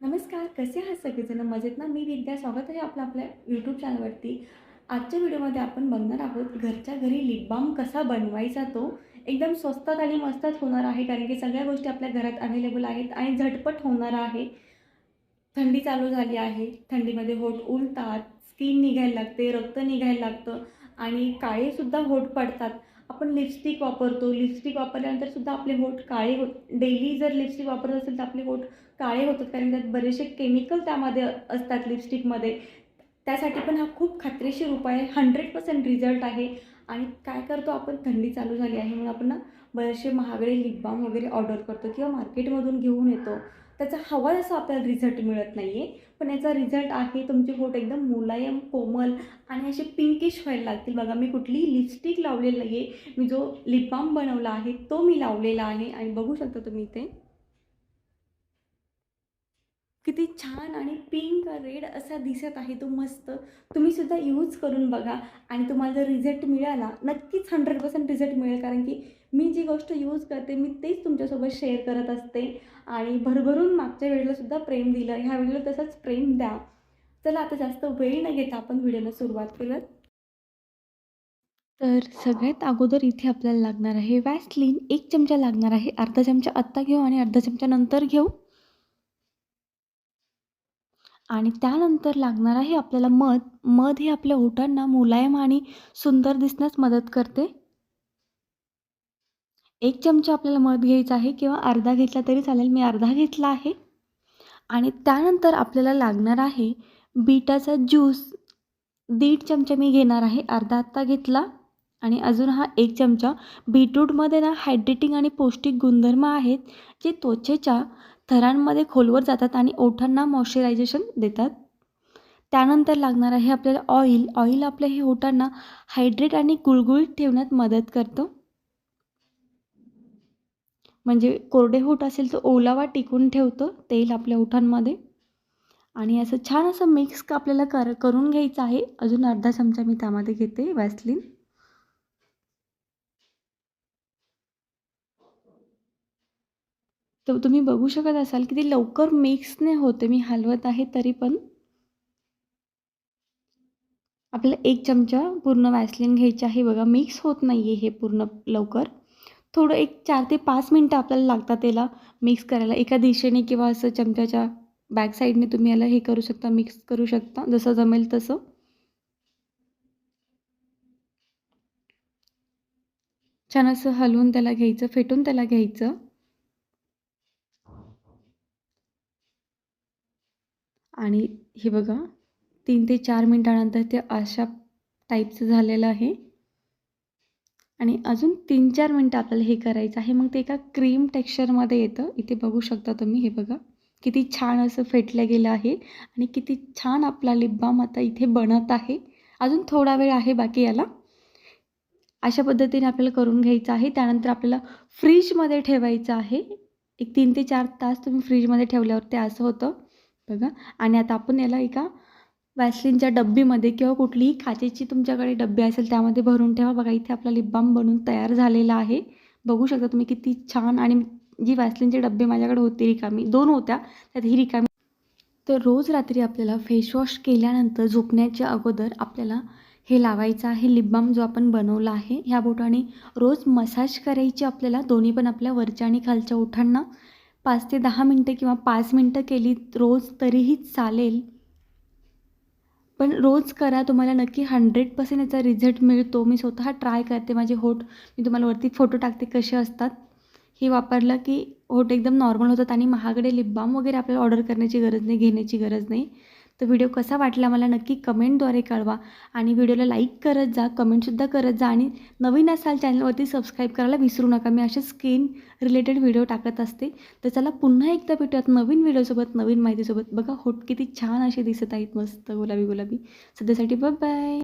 नमस्कार कसे आहात सगळेजण? मजेत ना? मी विद्या स्वागत आहे आपलं आपल्या यूट्यूब चॅनलवरती आजच्या व्हिडिओमध्ये आपण बघणार आहोत घरच्या घरी लिप बाम कसा बनवायचा तो? एकदम स्वस्तात आणि मस्तात होणार आहे कारण की सगळ्या गोष्टी आपल्या घरात अवेलेबल आहेत आणि झटपट होणार आहे. थंडी चालू झाली आहे. थंडीमध्ये होठ उलतात स्किन निघायला लागते रक्त निघायला लागतं आणि काळेसुद्धा होट पडतात. आपण लिपस्टिक वापरतो. लिपस्टिक वापरल्यानंतर सुद्धा आपले होठ काळे होत डेली जर लिपस्टिक वापरत असेल तर आपले होठ काळे होतात. कारण त्यात बरेचसे केमिकल त्यामध्ये असतात लिपस्टिकमध्ये त्यासाठी पण हा खूप खात्रीशीर उपाय आहे. हंड्रेड पर्सेंट रिझल्ट आहे. आणि काय करतो आपण? थंडी चालू झाली आहे म्हणून आपण ना बरेचसे महागडे लिप बाम वगैरे ऑर्डर करतो किंवा मार्केटमधून घेऊन येतो. त्याचा हवा असा आपल्याला रिझल्ट मिळत नाही आहे पण याचा रिझल्ट आहे तुमचे होठ एकदम मुलायम कोमल आणि असे पिंकिश व्हायला लागतील. बघा मी कुठलीही लिपस्टिक लावलेली आहे मी जो लिप बाम बनवला आहे तो मी लावलेला आहे आणि बघू शकता तुम्ही इथे. किती छान आणि पिंक रेड असा दिसत आहे तो मस्त. तुम्हीसुद्धा यूज करून बघा आणि तुम्हाला जर रिझल्ट मिळाला नक्कीच हंड्रेड पर्सेंट रिझल्ट मिळेल. कारण की मी जी गोष्ट यूज करते मी तेच तुमच्यासोबत शेअर करत असते. आणि भरभरून मागच्या वेळेलासुद्धा प्रेम दिलं. ह्या वेळेला तसंच प्रेम द्या. चला आता जास्त वेळ न घेता आपण व्हिडिओला सुरुवात करूयात. तर सगळ्यात अगोदर इथे आपल्याला लागणार आहे वॅसलीन एक चमचा लागणार आहे. अर्धा चमचा आत्ता घेऊ आणि अर्धा चमचा नंतर घेऊ. आणि त्यानंतर लागणार आहे आपल्याला मध मध हे आपल्या ओठांना मुलायम आणि सुंदर दिसण्यास मदत करते. एक चमचा आपल्याला मध घ्यायचा आहे किंवा अर्धा घेतला तरी चालेल मी अर्धा घेतला आहे. आणि त्यानंतर आपल्याला लागणार आहे बीटाचा ज्यूस. दीड चमचा मी घेणार आहे अर्धा आत्ता घेतला. आणि अजून हा एक चमचा. बीटरूटमध्ये ना हायड्रेटिंग आणि पौष्टिक गुणधर्म आहेत जे त्वचेच्या थरांमध्ये खोलवर जातात आणि ओठांना मॉइश्चरायझेशन देतात. त्यानंतर लागणार आहे आपल्याला ऑइल. ऑइल आपल्या हे ओठांना हायड्रेट आणि गुळगुळीत ठेवण्यात मदत करतं. म्हणजे कोरडे होठ असेल तर ओलावा टिकून ठेवतं तेल आपल्या ओठांमध्ये. आणि असं छान असं मिक्स आपल्याला कर करून घ्यायचं आहे. अजून अर्धा चमचा मी त्यामध्ये घेते वॅसलीन तर तुम्ही बघू शकत असाल की ते लवकर मिक्स नाही होते. मी हलवत आहे तरी पण. आपल्याला एक चमचा पूर्ण वॅसलिन घ्यायची आहे. बघा मिक्स होत नाही आहे हे पूर्ण लवकर. थोडं एक चार ते पाच मिनटं आपल्याला लागतात त्याला मिक्स करायला. एका दिशेने किंवा असं चमच्याच्या बॅक साईडने तुम्ही याला हे करू शकता मिक्स करू शकता. जसं जमेल तसं. छान असं हलवून त्याला घ्यायचं फेटून त्याला घ्यायचं. आणि हे बघा तीन ते चार मिनटानंतर ते अशा टाईपचं झालेलं आहे. आणि अजून तीन चार मिनटं आपल्याला हे करायचं आहे. मग ते एका क्रीम टेक्स्चरमध्ये येतं. इथे बघू शकता तुम्ही हे बघा. किती छान असं फेटलं गेलं आहे आणि किती छान आपला लिप बाम आता इथे बनत आहे. अजून थोडा वेळ आहे बाकी याला. अशा पद्धतीने आपल्याला करून घ्यायचं आहे. त्यानंतर आपल्याला फ्रीजमध्ये ठेवायचं आहे. एक तीन ते चार तास तुम्ही फ्रीजमध्ये ठेवल्यावर ते असं होतं. बघा. आणि आता आपण याला एका वॅसलीनच्या डब्बीमध्ये किंवा कुठलीही खाचेची तुमच्याकडे डब्बी असेल त्यामध्ये भरून ठेवा. बघा इथे आपला लिप बाम बनून तयार झालेला आहे. बघू शकता तुम्ही किती छान आणि जी वॅसलीनचे डब्बे माझ्याकडे होते रिकामी दोन होत्या त्यात ही रिकामी. तर रोज रात्री आपल्याला फेसवॉश केल्यानंतर झोपण्याच्या अगोदर आपल्याला हे लावायचं आहे लिप बाम जो आपण बनवला आहे. ह्या बोटाने रोज मसाज करायची आपल्याला दोन्ही पण आपल्या वरच्या आणि खालच्या ओठांना. पाच ते दहा मिनटं किंवा पाच मिनटं केली रोज तरीही चालेल. पण रोज करा तुम्हाला नक्की हंड्रेड पर्सेंट याचा रिझल्ट मिळतो. मी स्वतः ट्राय करते माझे होठ मी तुम्हाला वरती फोटो टाकते कसे असतात. हे वापरलं की होठ एकदम नॉर्मल होतात आणि महागडे लिप बाम वगैरे आपल्याला ऑर्डर करण्याची गरज नाही घेण्याची गरज नाही. तर व्हिडिओ कसा वाटला मला नक्की कमेंटद्वारे कळवा. आणि व्हिडिओला लाईक करत जा कमेंटसुद्धा करत जा आणि नवीन असाल चॅनलवरती सबस्क्राईब करायला विसरू नका. मी असे स्किन रिलेटेड व्हिडिओ टाकत असते. तर चला पुन्हा एकदा भेटूयात नवीन व्हिडिओसोबत नवीन माहितीसोबत. बघा होट किती छान असे दिसत आहेत मस्त गुलाबी गुलाबी सध्यासाठी बाय बाय